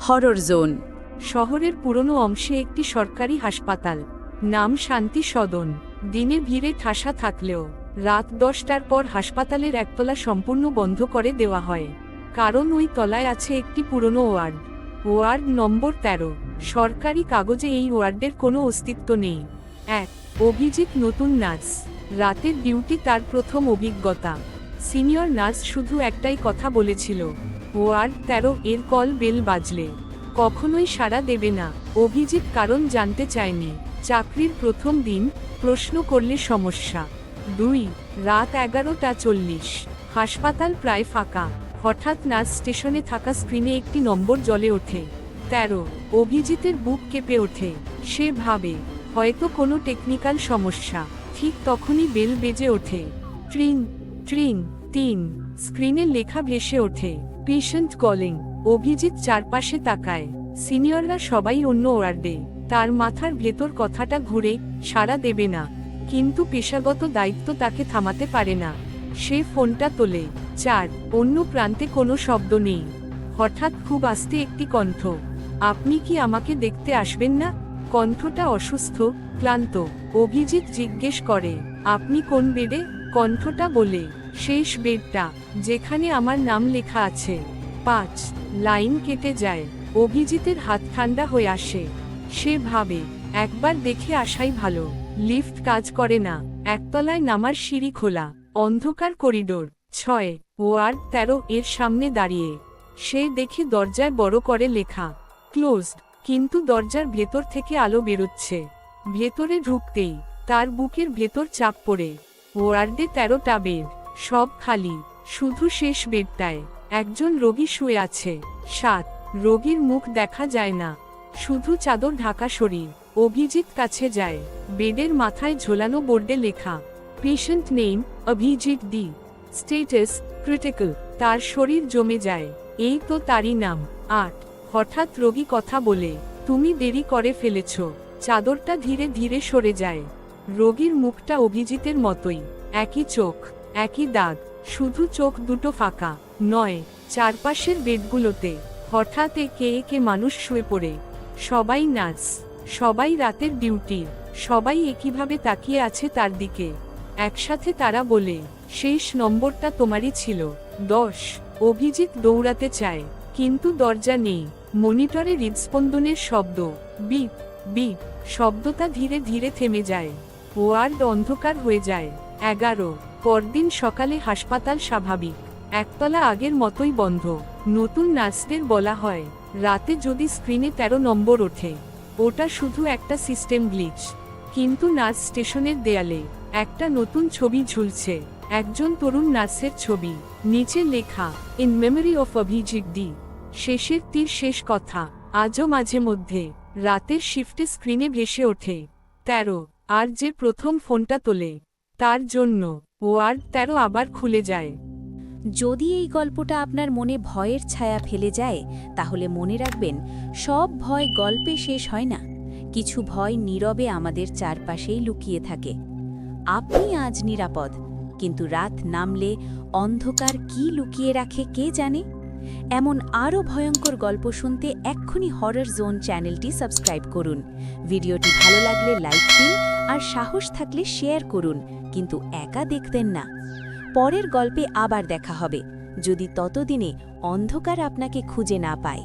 Horror zone, শহরের পুরনো অংশে একটি সরকারি হাসপাতাল, নাম শান্তি সদন। দিনে ভিড়ে ঠাসা থাকলেও, রাত দশটার পর হাসপাতালের একতলা সম্পূর্ণ বন্ধ করে দেওয়া হয়। কারণ ওই তলায় আছে একটি পুরনো ওয়ার্ড। ওয়ার্ড নম্বর তেরো, সরকারি কাগজে এই ওয়ার্ডের কোনো অস্তিত্ব নেই। এক, অভিজিৎ নতুন নার্স। রাতের ডিউটি তার প্রথম অভিজ্ঞতা। সিনিয়র নার্স শুধু একটাই কথা বলেছিল ওয়ার্ড তেরো এর কল বেল বাজলে। কখনোই সাড়া দেবে না। অভিজিৎ কারণ জানতে চায়নি। চাকরির প্রথম দিন প্রশ্ন করলে সমস্যা। দুই, রাত এগারোটা চল্লিশ। হাসপাতাল প্রায় ফাঁকা। হঠাৎ নার্স স্টেশনে থাকা স্ক্রিনে একটি নম্বর জ্বলে ওঠে। তেরো, অভিজিতের বুক কেঁপে ওঠে। সে ভাবে, হয়তো কোনো টেকনিক্যাল সমস্যা। ঠিক তখনই বেল বেজে ওঠে। ট্রিং ট্রিং তিন। স্ক্রিনে লেখা ভেসে ওঠে। পেশেন্ট কলিং অভিজিৎ চারপাশে তাকায়। সিনিয়ররা সবাই অন্য ওয়ার্ডে। তার মাথার ভেতর কথাটা ঘুরে, সাড়া দেবে না। কিন্তু পেশাগত দায়িত্ব তাকে থামাতে পারে না। সে ফোনটা তোলে। চার, অন্য প্রান্তে কোনো শব্দ নেই। হঠাৎ খুব আস্তে একটি কণ্ঠ। আপনি কি আমাকে দেখতে আসবেন না? কণ্ঠটা অসুস্থ, ক্লান্ত। অভিজিৎ জিজ্ঞেস করে, আপনি কোন বেডে? কণ্ঠটা বলে শেষ বেডটা যেখানে আমার নাম লেখা আছে। পাঁচ, লাইন কেটে যায়, অভিজিতের হাত ঠান্ডা হয়ে আসে। সে ভাবে, একবার দেখে আসাই ভালো, লিফট কাজ করে না, একতলায় নামার সিঁড়ি খোলা, অন্ধকার করিডোর। ছয়, ওয়ার্ড তেরো এর সামনে দাঁড়িয়ে। সে দেখে দরজায় বড় করে লেখা, ক্লোজড কিন্তু দরজার ভেতর থেকে আলো বেরোচ্ছে। ভেতরে ঢুকতেই, তার বুকের ভেতর চাপ পড়ে। ওয়ার্ডে তেরোটা বেড সব খালি, শুধু শেষ বেডটায় একজন রোগী শুয়ে আছে। সাত, রোগীর মুখ দেখা যায় না। শুধু চাদর ঢাকা শরীর। অভিজিৎ কাছে যায়। বেডের মাথায় ঝোলানো বোর্ডে লেখা patient name Abhijit D. Status critical তার শরীর জমে যায়। এই তো তারই নাম। আট, হঠাৎ রোগী কথা বলে, তুমি দেরি করে ফেলেছ। চাদরটা ধীরে ধীরে সরে যায়। রোগীর মুখটা অভিজিতের মতোই। একই চোখ। একই দাগ, শুধু চোখ দুটো ফাঁকা, নয়, চারপাশের বেডগুলোতে। হঠাৎ একে একে মানুষ শুয়ে পড়ে। সবাই নার্স, সবাই রাতের ডিউটি, সবাই একইভাবে তাকিয়ে আছে তার দিকে। একসাথে তারা বলে, শেষ নম্বরটা তোমারই ছিল। দশ, অভিজিৎ দৌড়াতে চায়, কিন্তু দরজা নেই। মনিটরে হৃদস্পন্দনের শব্দ, বিপ বিপ। শব্দটা ধীরে ধীরে থেমে যায়। ওয়ার্ড অন্ধকার হয়ে যায়। এগারো পরদিন সকালে হাসপাতাল স্বাভাবিক, একতলা আগের মতোই বন্ধ। নতুন নার্সদের বলা হয়, রাতে যদি স্ক্রিনে ১৩ নম্বর ওঠে। ওটা শুধু একটা সিস্টেম গ্লিচ। কিন্তু নার্স স্টেশনের দেয়ালে, একটা নতুন ছবি ঝুলছে। একজন তরুণ নার্সের ছবি, নিচে লেখা, in memory of Abhijit D. শেষের তীর শেষ কথা, আজও মাঝে মধ্যে, রাতের শিফটে স্ক্রিনে ভেসে ওঠে। তেরো, আর যে প্রথম ফোনটা তোলে, তার জন্য। ওয়ার্ড তেরো আবার খুলে যায়। যদি এই গল্পটা আপনার মনে ভয়ের ছায়া ফেলে যায়, তাহলে মনে রাখবেন, সব ভয় গল্পে শেষ হয় না। কিছু ভয় নীরবে আমাদের চারপাশেই লুকিয়ে থাকে। আপনি আজ নিরাপদ, কিন্তু রাত নামলে অন্ধকার কি লুকিয়ে রাখে কে জানে? এমন আরও ভয়ঙ্কর গল্প শুনতে এক্ষুনি হরর জোন চ্যানেলটি সাবস্ক্রাইব করুন। ভিডিওটি ভালো লাগলে লাইক দিন আর সাহস থাকলে শেয়ার করুন, কিন্তু একা দেখতেন না। পরের গল্পে আবার দেখা হবে। যদি ততদিনে অন্ধকার আপনাকে খুঁজে না পায়।